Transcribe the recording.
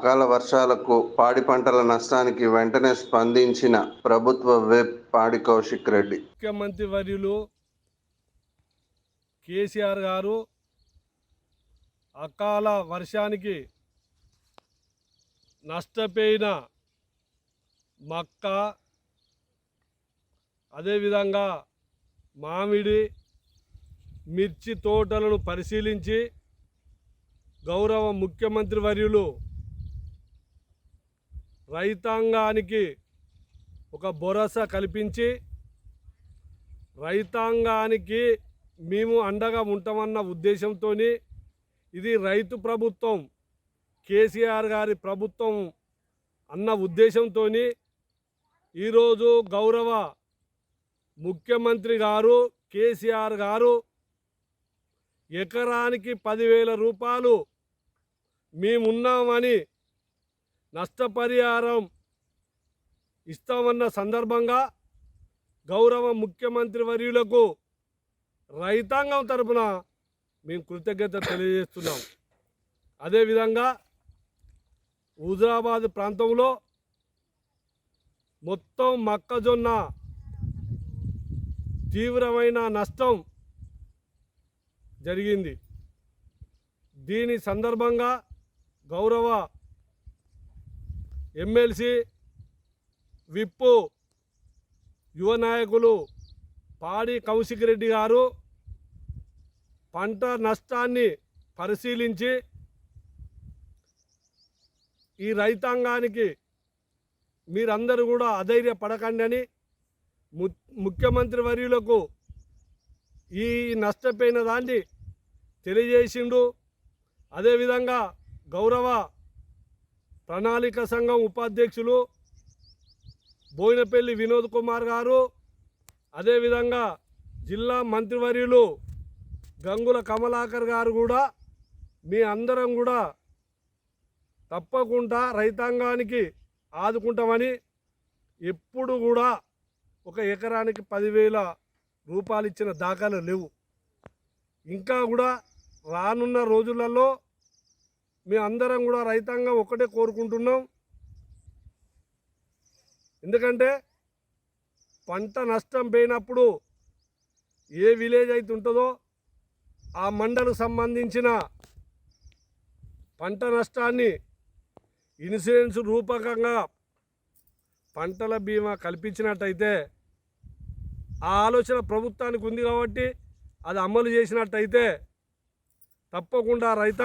అకాల వర్షాలకు పాడి పంటల నష్టానికి వెంటనే స్పందించిన ప్రభుత్వ వెబ్ పాడి కౌశిక్ రెడ్డి. ముఖ్యమంత్రి వర్యులు కేసీఆర్ గారు అకాల వర్షానికి నష్టపోయిన మక్క అదేవిధంగా మామిడి మిర్చి తోటలను పరిశీలించి గౌరవ ముఖ్యమంత్రి వర్యులు రైతాంగానికి ఒక భరోసా కల్పించి రైతాంగానికి మేము అండగా ఉంటామన్న ఉద్దేశంతో ఇది రైతు ప్రభుత్వం కేసీఆర్ గారి ప్రభుత్వం అన్న ఉద్దేశంతో ఈరోజు గౌరవ ముఖ్యమంత్రి గారు కేసీఆర్ గారు ఎకరానికి పదివేల రూపాయలు మేమున్నామని నష్టపరిహారం ఇస్తామన్న సందర్భంగా గౌరవ ముఖ్యమంత్రి వర్యులకు రైతాంగం తరపున మేము కృతజ్ఞత తెలియజేస్తున్నాం. అదేవిధంగా హుజరాబాద్ ప్రాంతంలో మొత్తం మొక్కజొన్న తీవ్రమైన నష్టం జరిగింది. దీని సందర్భంగా గౌరవ ఎమ్మెల్సీ విప్పు యువ నాయకులు పాడి కౌశిక్ రెడ్డి గారు పంట నష్టాన్ని పరిశీలించి ఈ రైతాంగానికి మీరందరూ కూడా అధైర్యపడకండి అని ము ముఖ్యమంత్రి వర్యులకు ఈ నష్టపోయిన దాన్ని తెలియజేసిండు. అదేవిధంగా గౌరవ ప్రణాళిక సంఘం ఉపాధ్యక్షులు బోయినపల్లి వినోద్ కుమార్ గారు అదేవిధంగా జిల్లా మంత్రివర్యులు గంగుల కమలాకర్ గారు కూడా మీ అందరం కూడా తప్పకుండా రైతాంగానికి ఆదుకుంటామని ఎప్పుడు కూడా ఒక ఎకరానికి పదివేల రూపాయలు ఇచ్చిన దాఖలు లేవు. ఇంకా కూడా రానున్న రోజులలో మేము అందరం కూడా రైతాంగం ఒకటే కోరుకుంటున్నాం. ఎందుకంటే పంట నష్టం పోయినప్పుడు ఏ విలేజ్ అయితే ఉంటుందో ఆ మండలకు సంబంధించిన పంట నష్టాన్ని ఇన్సూరెన్స్ రూపకంగా పంటల బీమా కల్పించినట్టయితే ఆ ఆలోచన ప్రభుత్వానికి ఉంది కాబట్టి అది అమలు చేసినట్టయితే తప్పకుండా రైతాంగ